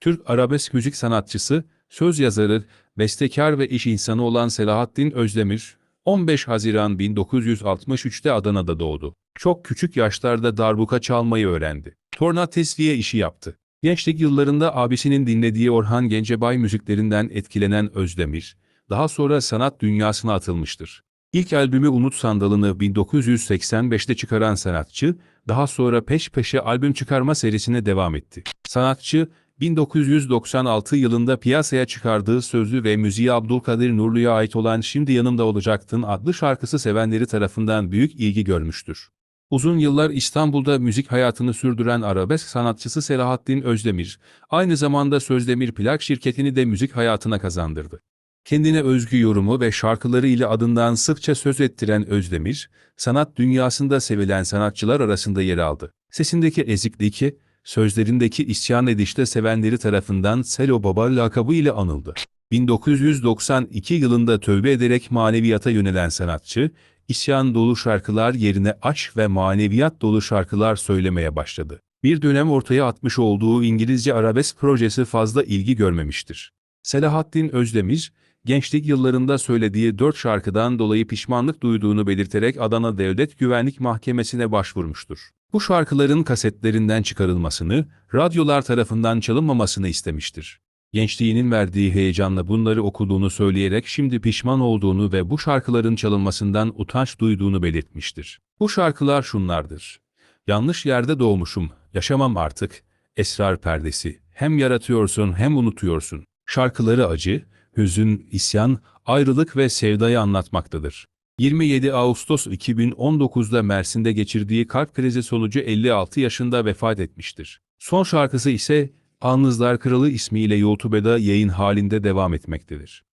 Türk arabesk müzik sanatçısı, söz yazarı, bestekar ve iş insanı olan Selahattin Özdemir, 15 Haziran 1963'te Adana'da doğdu. Çok küçük yaşlarda darbuka çalmayı öğrendi. Torna tesviye işi yaptı. Gençlik yıllarında abisinin dinlediği Orhan Gencebay müziklerinden etkilenen Özdemir, daha sonra sanat dünyasına atılmıştır. İlk albümü Unut Sandalını 1985'te çıkaran sanatçı, daha sonra peş peşe albüm çıkarma serisine devam etti. Sanatçı, 1996 yılında piyasaya çıkardığı sözlü ve müziği Abdülkadir Nurlu'ya ait olan Şimdi Yanımda Olacaktın adlı şarkısı sevenleri tarafından büyük ilgi görmüştür. Uzun yıllar İstanbul'da müzik hayatını sürdüren arabesk sanatçısı Selahattin Özdemir, aynı zamanda Sözdemir Plak şirketini de müzik hayatına kazandırdı. Kendine özgü yorumu ve şarkıları ile adından sıkça söz ettiren Özdemir, sanat dünyasında sevilen sanatçılar arasında yer aldı. Sesindeki ezikliği, sözlerindeki isyan edişte sevenleri tarafından Selo Baba lakabı ile anıldı. 1992 yılında tövbe ederek maneviyata yönelen sanatçı, isyan dolu şarkılar yerine aşk ve maneviyat dolu şarkılar söylemeye başladı. Bir dönem ortaya atmış olduğu İngilizce arabesk projesi fazla ilgi görmemiştir. Selahattin Özdemir, gençlik yıllarında söylediği dört şarkıdan dolayı pişmanlık duyduğunu belirterek Adana Devlet Güvenlik Mahkemesi'ne başvurmuştur. Bu şarkıların kasetlerinden çıkarılmasını, radyolar tarafından çalınmamasını istemiştir. Gençliğinin verdiği heyecanla bunları okuduğunu söyleyerek şimdi pişman olduğunu ve bu şarkıların çalınmasından utanç duyduğunu belirtmiştir. Bu şarkılar şunlardır. Yanlış yerde doğmuşum, yaşamam artık, esrar perdesi, hem yaratıyorsun hem unutuyorsun. Şarkıları acı, hüzün, isyan, ayrılık ve sevdayı anlatmaktadır. 27 Ağustos 2019'da Mersin'de geçirdiği kalp krizi sonucu 56 yaşında vefat etmiştir. Son şarkısı ise Alnızlar Kralı ismiyle YouTube'da yayın halinde devam etmektedir.